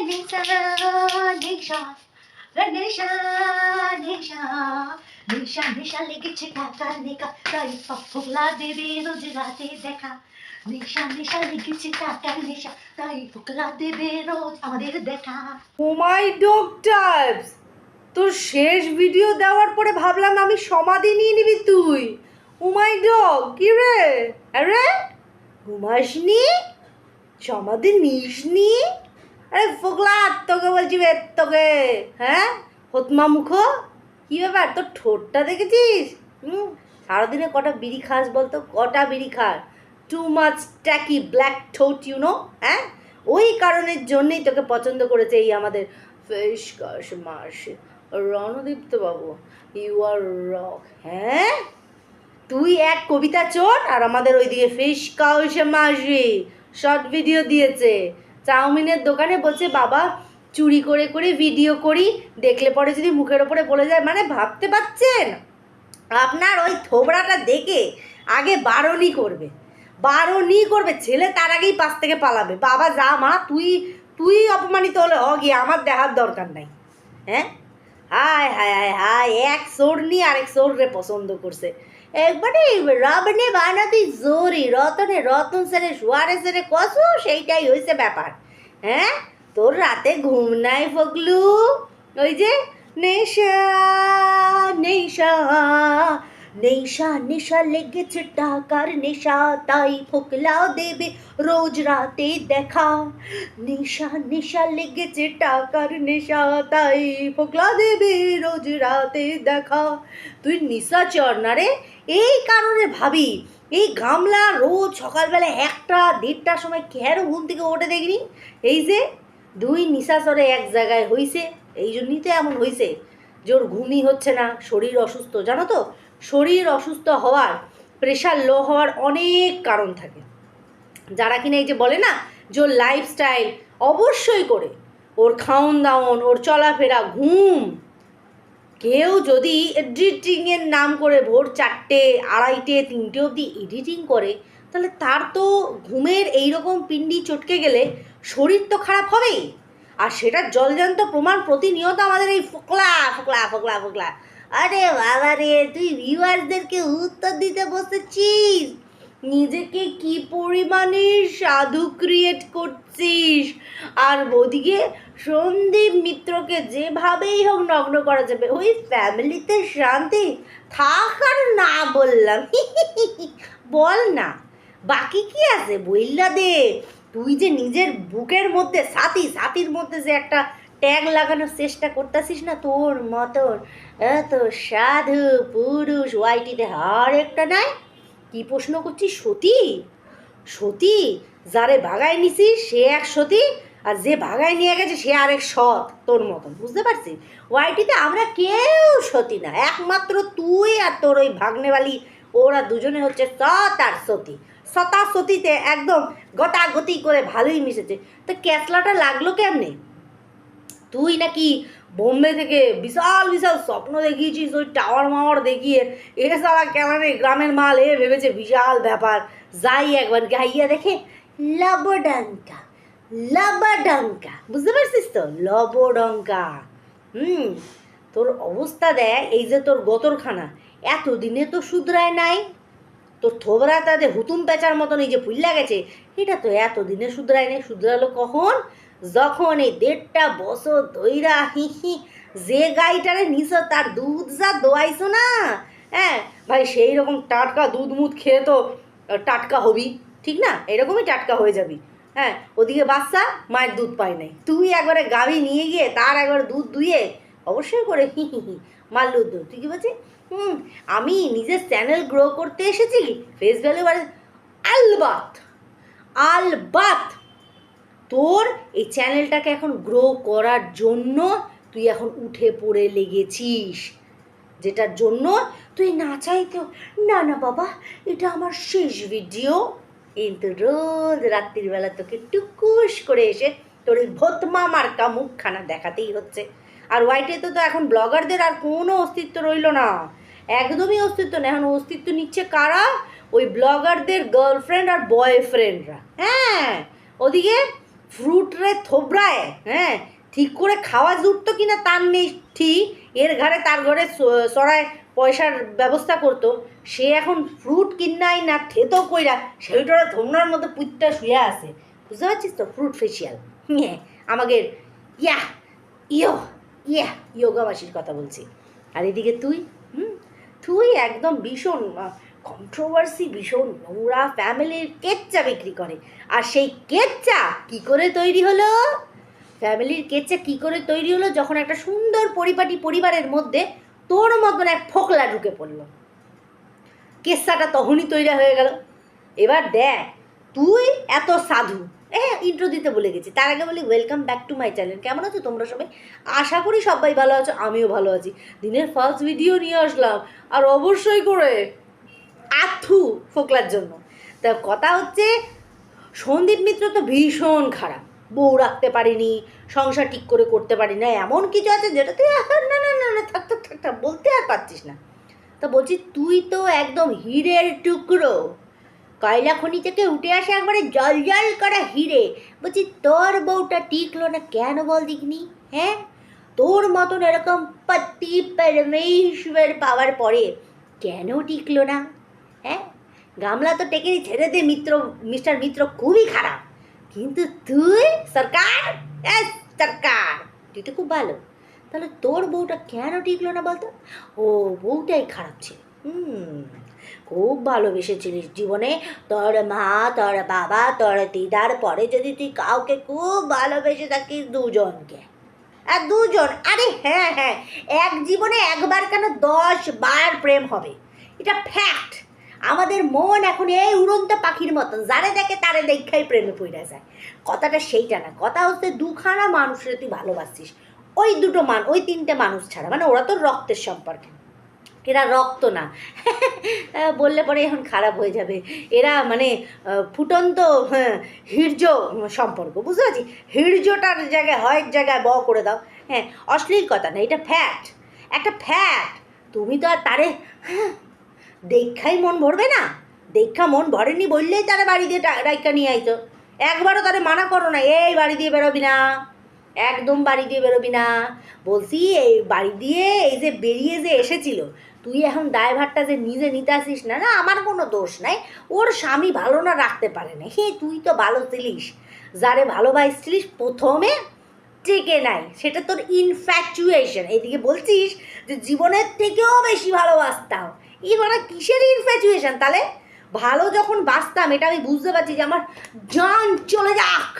নেশা নেশা নেশা নেশা নেশা নেশা লেগেছে টাকা নেকা তাই ফোকলা দেবে রোজ রাতে দেখা নেশা দেবে দেখা ও মাই ডগ টাইপস। তোর শেষ ভিডিও দেওয়ার পরে ভাবলাম আমি সমাধি নিয়ে নিবি তুই। ও মাই ডগ, কি রে? আরে, ঘুমাসনি? সমাধি নিসনি? আরে ফোকলা, তোকে বলছি বে, তোকে হ্যাঁ? হতমা মুখ? কী ব্যাপার? তোর ঠোঁটটা দেখেছিস? হুম? সারাদিনে কটা বিড়ি খাস বলতো? কটা বিড়ি খাস? টু মাচ ট্যাকি ব্ল্যাক ঠোঁট ইউ নো হ্যাঁ? ওই কারণের জন্যই তোকে পছন্দ করেছে এই আমাদের ফেস কাশ মাস। রণদীপ্ত বাবু ইউ আর রক হ্যাঁ? তুই এক কবিতা চোর আর আমাদের ওইদিকে ফিশ কাউসে মাসি। শর্ট ভিডিও দিয়েছে। চাউমিনের দোকানে বলছে, বাবা, চুরি করে করে ভিডিও করি, দেখলে পরে যদি মুখের ওপরে বলে যায়। মানে ভাবতে পারছেন? আপনার ওই থোবড়াটা দেখে আগে বারণই করবে। বারণই করবে। ছেলে তার আগেই পাশ থেকে পালাবে। বাবা, যা মা, তুই তুই অপমানিত হলে হ, গিয়ে আমার দেখার দরকার নাই। হ্যাঁ? হায় হায় হায় হায়, এক সোর নিয়ে আরেক সোর রে পছন্দ করছে। একবারে রবনে বানাতি জোরি, রতনে রতন সেরে শুয়ারে সেরে কস, সেইটাই হয়েছে ব্যাপার। হ্যাঁ? তোর রাতে ঘুম নাই ফকলু ওই যে নেশা নেশা নেশা নেশা লেগেছে টাকার নেশা, তাই ফোকলা দেবে রোজ রাতে দেখা। নেশা নেশা লেগেছে টাকার নেশা, তাই ফোকলা দেবে রোজ রাতে দেখা। তুই নিশা চর না রে? এই কারণে ভাবি, এই গামলা রোজ সকালবেলা একটা, দেড়টার সময় কেন ঘুম থেকে ওঠে দেখিনি? এই যে, দুই নিশাচরে এক জায়গায় হইছে, এই জন্যই তো এমন হইছে। জোর ঘুমই হচ্ছে না, শরীর অসুস্থ, জানো তো? শরীর অসুস্থ হওয়ার প্রেশার লো হওয়ার অনেক কারণ থাকে। যারা কিনা এই যে বলে না যে ওর লাইফস্টাইল অবশ্যই করে, ওর খাওন দাওন, ওর চলাফেরা, ঘুম। কেউ যদি এডিটিংয়ের নাম করে ভোর চারটে, আড়াইটে, তিনটে অবধি এডিটিং করে, তাহলে তার তো ঘুমের এইরকম পিন্ডি চটকে গেলে শরীর তো খারাপ হবেই। আর সেটার জলজান্ত প্রমাণ প্রতিনিয়ত আমাদের এই ফোকলা ফোকলা ফোকলা ফোকলা। আরে বাবা রে, তুই ভিউয়ার্সদেরকে উত্তর দিতে বসেছিস? নিজেকে কি পরিমাণে সাধু ক্রিয়েট করছিস? আর ওদিকে সন্দীপ মিত্রকে যেভাবেই হোক নগ্ন করা যাবে, ওই ফ্যামিলিতে শান্তি থাক আর না বললাম। বল না, বাকি কি আছে বইল্লা দে তুই যে নিজের বুকের মধ্যে, সাথী, সাথীর মধ্যে যে একটা ট্যাগ লাগানোর চেষ্টা করতেছিস না তোর মতন? এত সাধু পুরুষ ওয়াইটিতে আর একটা নাই? কি প্রশ্ন করছিস, সতী? সতী, যারে ভাগায় নিছিস সে এক সতী, আর যে ভাগায় নিয়ে গেছে সে আরেক সৎ, তোর মতন, বুঝতে পারছিস? ওয়াইটিতে আমরা কেউ সতী না, একমাত্র তুই আর তোর ওই ভাগ্নেবালি ওরা দুজনে হচ্ছে সৎ আর সতী। সতা সতীতে একদম গতাগতি করে ভালোই মিশেছে। তো ক্যাসলাটা লাগল কেমনে? তুই নাকি বোম্বে থেকে বিশাল বিশাল স্বপ্ন দেখিয়েছিস ওই টাওয়ার মাওয়ার দেখিয়ে? এ সারা কেমন গ্রামের মাল, এ ভেবেছে বিশাল ব্যাপার। যাই একবার গাইয়া দেখে, লবডঙ্কা লবডঙ্কা, বুঝতে পারছিস তো? লবডঙ্কা। হুম, তোর অবস্থা দেয় এই যে তোর গতরখানা, এতদিনে তো শুধরায় নাই। তোর থোবরা তাদের হুতুম পেঁচার মতন এই যে ফুল্লা গেছে, এটা তো এতদিনে শুধরায় নেই। শুধরালো কখন? যখন এই দেড়টা বছর দইরা হি হি, যে গাইটারে নিছ তার দুধ যা দোয়াইছো না? হ্যাঁ ভাই সেই রকম টাটকা দুধ মুধ খেয়ে তো টাটকা হবি, ঠিক না? এরকমই টাটকা হয়ে যাবি। হ্যাঁ ওদিকে বাচ্চা মায়ের দুধ পায় নাই। তুই একবারে গাভী নিয়ে গিয়ে তার একবার দুধ দুইয়ে অবশ্যই করে হি হি হি মাল্লুর দুধ। তুই কি বলছিস? হুম, আমি নিজের চ্যানেল গ্রো করতে এসেছি, ফেস ভ্যালু আলবাত আলবাত তোর এই চ্যানেলটাকে এখন গ্রো করার জন্য তুই এখন উঠে পড়ে লেগেছিস। যেটার জন্য তুই না চাইতেও, না না, বাবা, এটা আমার শেষ ভিডিও কিন্তু রোজ রাত্রিবেলা তোকে টুকুস করে এসে তোর এই ভতমা মার্কা মুখখানা দেখাতেই হচ্ছে। আর হোয়াইটে তো তো এখন ব্লগারদের আর কোনো অস্তিত্ব রইল না। একদমই অস্তিত্ব না এখন অস্তিত্ব নিচ্ছে কারা? ওই ব্লগারদের গার্লফ্রেন্ড আর বয়ফ্রেন্ডরা হ্যাঁ ওদিকে ফ্রুট রে থোবরায় হ্যাঁ? ঠিক করে খাওয়া জুটতো কিনা তার নেই ঠিক এর ঘরে তার ঘরে সরায় পয়সার ব্যবস্থা করতো। সে এখন ফ্রুট কিনাই না থেতো কইরা সেইটারে থোমরার মধ্যে পুইতটা শুয়ে আছে। বুঝতে পারছিস তো? Fruit facial. হ্যাঁ ইয়া, ইয়ো, ইয়া ইয়োগা মাসির কথা বলছি। আর এদিকে তুই, হুম? তুই একদম ভীষণ কন্ট্রোভার্সি ভীষণ। নোংরা ফ্যামিলির কেচ্চা বিক্রি করে। আর সেই কেচ্চা কি করে তৈরি হলো? ফ্যামিলির কেচ্চা কি করে তৈরি হলো? যখন একটা সুন্দর পরিপাটি পরিবারের মধ্যে তোর মতন এক ফোকলা ঢুকে পড়ল। কেচ্চাটা তখনই তৈরি হয়ে গেল। এবার দেখ, তুই এত সাধু। হ্যাঁ ইন্ট্রো দিতে বলে গেছি। তার আগে বলি welcome back to my channel কেমন আছো তোমরা সবাই? আশা করি সবাই ভালো আছো, আমিও ভালো আছি। দিনের ফার্স্ট ভিডিও নিয়ে আসলাম। আর অবশ্যই করে আথু ফোকলার জন্য। তা কথা হচ্ছে, সন্দীপ মিত্র তো ভীষণ খারাপ। বউ রাখতে পারিনি, সংসার ঠিক করে করতে পারি না এমন কিছু আছে যেটা তুই না না না না, থাক থাক থাক বলতে আর পারছিস না। তা বলছি, তুই তো একদম হীরের টুকরো। কয়লা খনি থেকে উঠে আসে একবারে জল জল করা হিরে। বলছি, তোর বউটা টিকলো না কেন বল দিকনি হ্যাঁ? তোর মতন এরকম পতি পরমেশ্বর পাওয়ার পরে কেন টিকলো না? হ্যাঁ? গামলা তো টেকেনি, ছেড়ে দে মিত্র, মিস্টার মিত্র, খুবই খারাপ। কিন্তু তুই, সরকার? সরকার, তুই তো খুব ভালো। তাহলে তোর বউটা কেন টিকলো না বলতো? ও বউটাই খারাপ ছিল। হুম, খুব ভালোবেসেছিলিস জীবনে। তোর মা, তোর বাবা, তোর দিদার পরে যদি তুই কাউকে খুব ভালোবেসে থাকিস দুজনকে। আর দুজন, আরে হ্যাঁ হ্যাঁ এক জীবনে একবার কেন দশ বার প্রেম হবে? এটা ফ্যাক্ট আমাদের মন এখন এই উড়ন্ত পাখির মতন যারে দেখে তারে দেখাই প্রেমে পড়ে যায়। কথাটা সেইটা না কথা হচ্ছে দুখানা মানুষের তুই ভালোবাসছিস ওই দুটো মান ওই তিনটে মানুষ ছাড়া মানে ওরা তো রক্তের সম্পর্কে। এরা রক্ত না। বললে পরে এখন খারাপ হয়ে যাবে। এরা মানে ফুটন্ত হ্যাঁ, হীর্য সম্পর্ক বুঝতে পারছি হীর্যটার জায়গায় হয় এক জায়গায় ব করে দাও। হ্যাঁ অশ্লীল কথা না এটা ফ্যাট একটা ফ্যাট তুমি তো আর তারে হ্যাঁ, দেখাই মন ভরবে না? দেখা মন ভরেনি বললেই তারা বাড়ি দিয়ে রাইকা নিয়ে আইতো। একবারও তারে মানা করো না, এই বাড়ি দিয়ে বেরোবি না, একদম বাড়ি দিয়ে বেরোবি না। বলছি, এই বাড়ি দিয়ে এই যে বেরিয়ে যে এসেছিল, তুই এখন ড্রাইভারটা যে নিজে নিতে আসিস না না, আমার কোনো দোষ নাই। ওর স্বামী ভালো না রাখতে পারে না। হে, তুই তো ভালো ছিলিস। যারে ভালোবাসছিলিস প্রথমে টেকে নাই। সেটা তোর ইনফ্যাচুয়েশন এইদিকে বলছিস যে, জীবনের থেকেও বেশি ভালোবাসতাম। ই মানে কিসের ইনফ্যাচুয়েশন তাহলে ভালো যখন বাঁচতাম, এটা আমি বুঝতে পারছি যে আমার জান চলে যাক,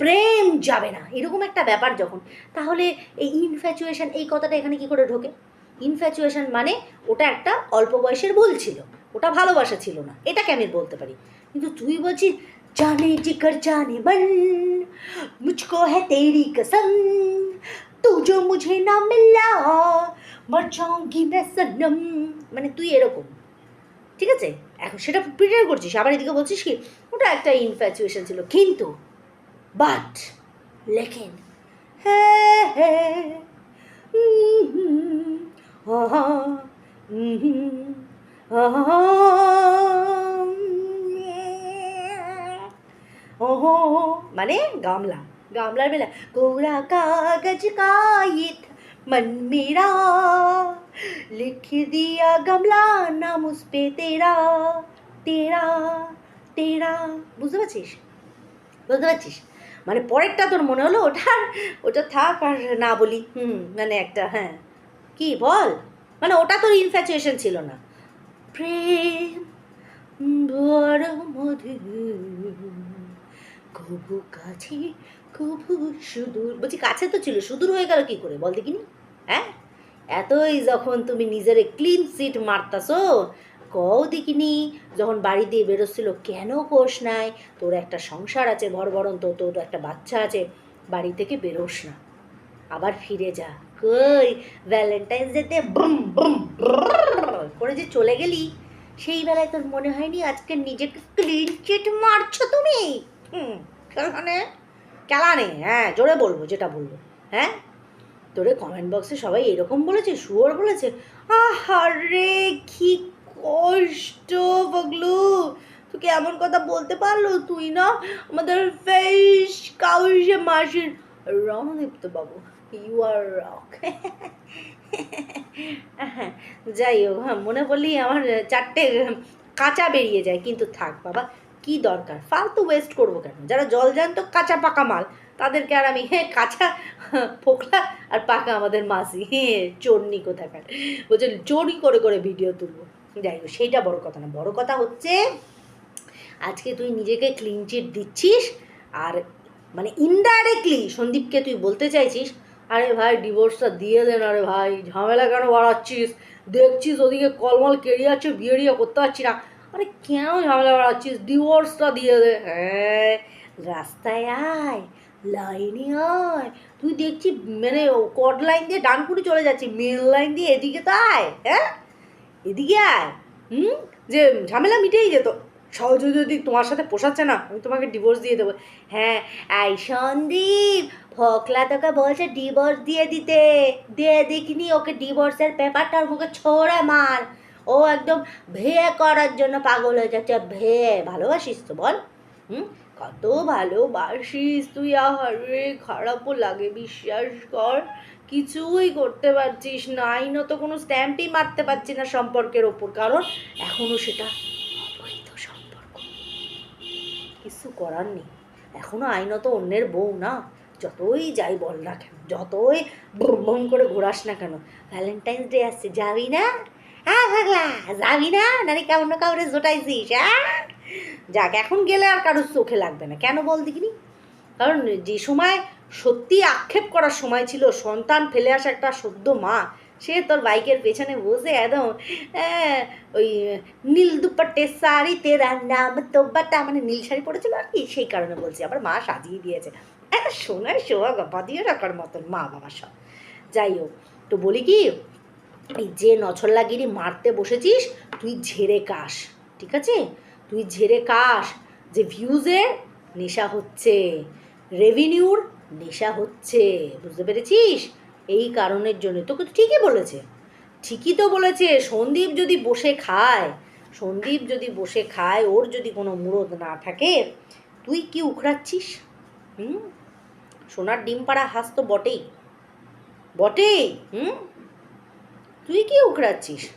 প্রেম যাবে না, এরকম একটা ব্যাপার যখন। তাহলে এই ইনফ্যাচুয়েশন এই কথাটা এখানে কি করে ঢোকে? ইনফ্যাচুয়েশন মানে ওটা একটা অল্প বয়সের ভুল ছিল, ওটা ভালোবাসা ছিল না, এটাকে আমি বলতে পারি। কিন্তু তুই বলছিস, জানে জিকর, জানে মন, মুঝকো হ্যাঁ তেরি কসম, তু জো মুঝে না মিলা মরচঙ্গি মেসনম মানে তুই এরকম। ঠিক আছে? এখন সেটা প্রিটেন্ড করছিস। আবার এদিকে বলছিস কি, ওটা একটা ইনফ্যাচুয়েশন ছিল। কিন্তু বাট লেখেন হ্যাঁ হ্যাঁ মানে গামলা। গামলার বেলা। গৌরা কাগজ কায়িত मन मेरा लिख दिया गमला नाम उस पे तेरा तेरा तेरा বুঝতে পারছিস বুঝতে পারছিস মানে পরেরটা তোর মনে হলো ওটা ওটা থাক আর না বলি হুম মানে একটা হ্যাঁ কি বল মানে ওটা তোর ইনফ্যাচুয়েশন ছিল না প্রেম বড় মধুর কবু কাছে কবু সুদূর বলছি কাছে তো ছিল সুদূর হয়ে গেল কি করে বল দেখিনি হ্যাঁ? এতই যখন তুমি নিজের ক্লিন সিট মারতাছো, কও দেখিনি, যখন বাড়ি দিয়ে বেরোচ্ছিল, কেন কোষ নাই? তোর একটা সংসার আছে ঘর বরণ তোর একটা বাচ্চা আছে, বাড়ি থেকে বেরোস না। আবার ফিরে যা। কই? ভ্যালেন্টাইন্স ডেতে বুম বুম করে যে চলে গেলি, সেই বেলায় তোর মনে হয়নি আজকে নিজেকে ক্লিন চিট মারছো তুমি? হুম কেলানে কেলানে হ্যাঁ জোরে বলব যেটা বলব হ্যাঁ? তোরে কমেন্ট বক্সে সবাই এরকম বলেছে, শুয়োর বলেছে আহারে কি কষ্ট বগলু, তোকে এমন কথা বলতে পারল তুই না? আমাদের ফেস কাউসে মাসির রণদীপ্ত বাবু ইউ আর রক যাই হোক হ্যাঁ মনে বললি আমার চারটে কাঁচা বেরিয়ে যায়, কিন্তু থাক বাবা, কি দরকার? ফালতু ওয়েস্ট করব কেন? যারা জল তো কাঁচা পাকা মাল তাদেরকে আর আমি হ্যাঁ কাঁচা ফোকলা আর পাকা আমাদের মাসি। হ্যাঁ চোরনি কোথাকার। বলছে চোরই করে করে ভিডিও তুলবো। যাই হোক, সেইটা বড় কথা না। বড় কথা হচ্ছে, আজকে তুই নিজেকে ক্লিন চিট দিচ্ছিস আর মানে ইনডাইরেক্টলি সন্দীপকে তুই বলতে চাইছিস, আরে ভাই ডিভোর্সটা দিয়ে দেন আরে ভাই, ঝামেলা কেন বাড়াচ্ছিস? দেখছিস ওদিকে কলমল কেড়ে যাচ্ছে বিয়ে করতে পারছি না। আরে কেন ঝামেলা বাড়াচ্ছিস? ডিভোর্সটা দিয়ে দে। হ্যাঁ রাস্তায় আয়। লাইনে আয়। তুই দেখছি মানে কট লাইন দিয়ে ডানকুনি চলে যাচ্ছি, মেন লাইন দিয়ে এদিকে তো আয় হ্যাঁ? এদিকে আয়। হুম? যে ঝামেলা মিটেই যেত। সহজে যদি তোমার সাথে পোষাচ্ছে না, আমি তোমাকে ডিভোর্স দিয়ে দেবো। হ্যাঁ আই সন্দীপ, ফকলা তোকে বলছে ডিভোর্স দিয়ে দিতে। দিয়ে দেখিনি ওকে ডিভোর্সের পেপারটা ওর মুখে ছোড়ে মার। ও একদম ভে করার জন্য পাগল হয়ে যাচ্ছে। ভে, ভালোবাসিস তো বল। হুম? কত ভালোবাসিস তুই আহারে খারাপও লাগে, বিশ্বাস কর, কিছুই করতে পারছিস না আইনত কোনো স্ট্যাম্পই মারতে পারছি না সম্পর্কের ওপর, কারণ এখনও সেটা অবৈধ সম্পর্ক। কিছু করার নেই, এখনও আইনত অন্যের বউ না, যতই যাই বল না কেন, যতই বুম বুম করে ঘোরাস না কেন ভ্যালেন্টাইন্স ডে আসছে, যাবি না? হ্যাঁ ভাগলা, যাবি না? নারে কেমন কাউরে জোটাইছিস হ্যাঁ? যাক এখন গেলে আর কারোর চোখে লাগবে না। কেন বল দেখিনি? কারণ যে সময় সত্যি আক্ষেপ করার সময় ছিল সন্তান ফেলে আসা একটা সদ্য মা সে তোর বাইকের পেছনে বসে একদম হ্যাঁ, ওই নীল দুপাট্টে শাড়ি তেরা নাম তো বাটা মানে নীল শাড়ি পরেছিল আর কি সেই কারণে বলছি আবার মা সাজিয়ে দিয়েছে। একটা সোনার সোহাগ বাদিয়ে রাখার মতন মা বাবা সব। যাই হোক তো বলি কি এই যে নছল্লাগিরি মারতে বসেছিস তুই ঝেড়ে কাস ঠিক আছে? তুই ঝেড়ে কাস যে ভিউজের নেশা হচ্ছে রেভিনিউর নেশা হচ্ছে, বুঝতে পেরেছিস? এই কারণের জন্য। তোকে তো ঠিকই বলেছে। ঠিকই তো বলেছে। সন্দীপ যদি বসে খায়, সন্দীপ যদি বসে খায়, ওর যদি কোনো মুরদ না থাকে, তুই কি উখড়াচ্ছিস? হুম? সোনার ডিম পাড়া হাস তো বটেই। বটেই, হুম? তুই কি উখড়াচ্ছিস?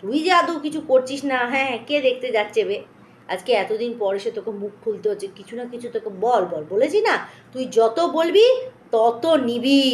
তুই যে আদৌ কিছু করছিস না? হ্যাঁ কে দেখতে যাচ্ছে বে? আজকে এতদিন পর এসে তোকে মুখ খুলতে হচ্ছে, কিছু না কিছু তোকে বল বল। বলেছি না, তুই যত বলবি, তত নিবি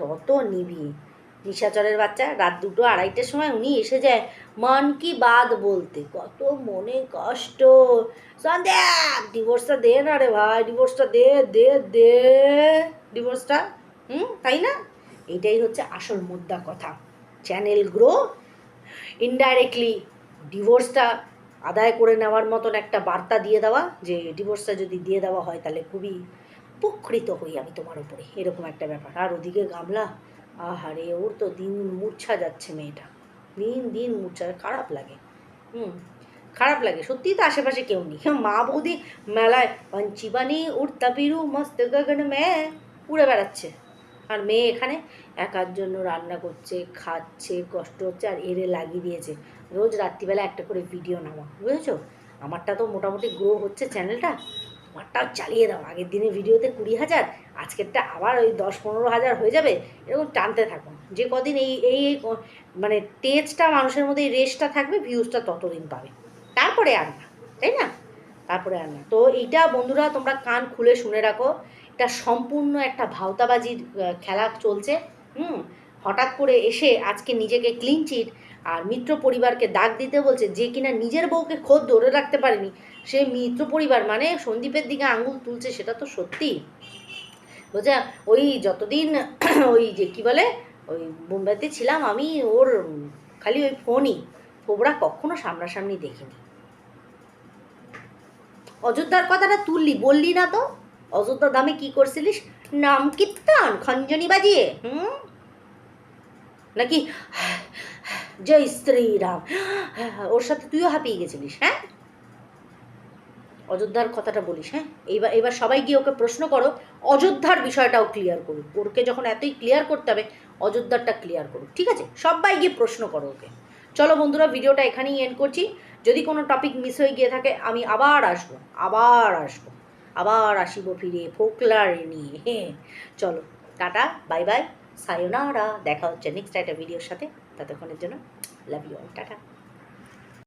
তত নিবি। নিশাচরের বাচ্চা, রাত দুটো আড়াইটার সময় উনি এসে যায় মন কি বাদ বলতে, কত মনে কষ্ট। সন্দেহ ডিভোর্সটা দে না রে ভাই ডিভোর্সটা দে দে দে। ডিভোর্সটা হুম, তাই না? এটাই হচ্ছে আসল মুদ্রা কথা। চ্যানেল গ্রো ইনডাইরেক্টলি ডিভোর্সটা আদায় করে নেওয়ার মতন একটা বার্তা দিয়ে দেওয়া, যে ডিভোর্সটা যদি দিয়ে দেওয়া হয় তাহলে খুবই উপকৃত হই আমি তোমার উপরে। এরকম একটা ব্যাপার। আর ওদিকে গামলা, আহারে, ওর তো দিন মূর্ছা যাচ্ছে মেয়েটা। দিন দিন মূর্ছা, খারাপ লাগে। হুম, খারাপ লাগে। সত্যিই তো আশেপাশে কেউ নেই। মা বৌদি মেলায় পঞ্চিবানি উড়তা পিরু মস্ত গগন মেয়ে উড়ে বেড়াচ্ছে। আর মেয়ে এখানে একার জন্য রান্না করছে, খাচ্ছে, কষ্ট হচ্ছে, আর এরে লাগিয়ে দিয়েছে। রোজ রাত্রিবেলা একটা করে ভিডিও নামা বুঝেছ? আমারটা তো মোটামুটি গ্রো হচ্ছে চ্যানেলটা তোমারটাও চালিয়ে দাও। আগের দিনে ভিডিওতে কুড়ি হাজার, আজকেরটা আবার ওই দশ পনেরো হাজার হয়ে যাবে, এরকম টানতে থাকো। যে কদিন এই এই মানে তেজটা মানুষের মধ্যে, এই রেসটা থাকবে ভিউজটা ততদিন পাবে। তারপরে আর না, তাই না? তারপরে আর না। তো এইটা বন্ধুরা, তোমরা কান খুলে শুনে রাখো। এটা সম্পূর্ণ একটা ভাওতাবাজির খেলা চলছে, হুম? হঠাৎ করে এসে আজকে নিজেকে ক্লিন চিট আর মিত্র পরিবারকে দাগ দিতে বলছে যে কিনা নিজের বউকে খোদ ধরে রাখতে পারেনি, সে মিত্র পরিবার মানে সন্দীপের দিকে আঙুল তুলছে, সেটা তো সত্যি। বোঝা ওই যতদিন ওই যে কি বলে, ওই বোম্বেতে ছিলাম আমি, ওর খালি ওই ফোনই থোবরা কখনো সামনাসামনি দেখিনি। অযোধ্যার কথাটা তুললি, বললি না তো? অযোধ্যা দামে কি করছিলিস? নাম কীর্তন, খঞ্জনি বাজিয়ে, হুম? নাকি? জয় শ্রীরাম। ওর সাথে তুইও হাঁপিয়ে গেছিলিস হ্যাঁ? অযোধ্যার কথাটা বলিস হ্যাঁ? এইবার এবার সবাই গিয়ে ওকে প্রশ্ন করো, অযোধ্যার বিষয়টাও ক্লিয়ার করুক। ওরকে যখন এতই ক্লিয়ার করতে হবে, অযোধ্যারটা ক্লিয়ার করুক, ঠিক আছে? সবাই গিয়ে প্রশ্ন করো ওকে। চলো বন্ধুরা, ভিডিওটা এখানেই এন্ড করছি। যদি কোনো টপিক মিস হয়ে গিয়ে থাকে, আমি আবার আসব আবার আসব, আবার আসিব ফিরে, ফোকলারে নিয়ে হ্যাঁ? চলো, টাটা বাই বাই সায়োনারা দেখা হচ্ছে নেক্সট একটা ভিডিওর সাথে। ততক্ষণের জন্য লাভ ইউ অল টাটা।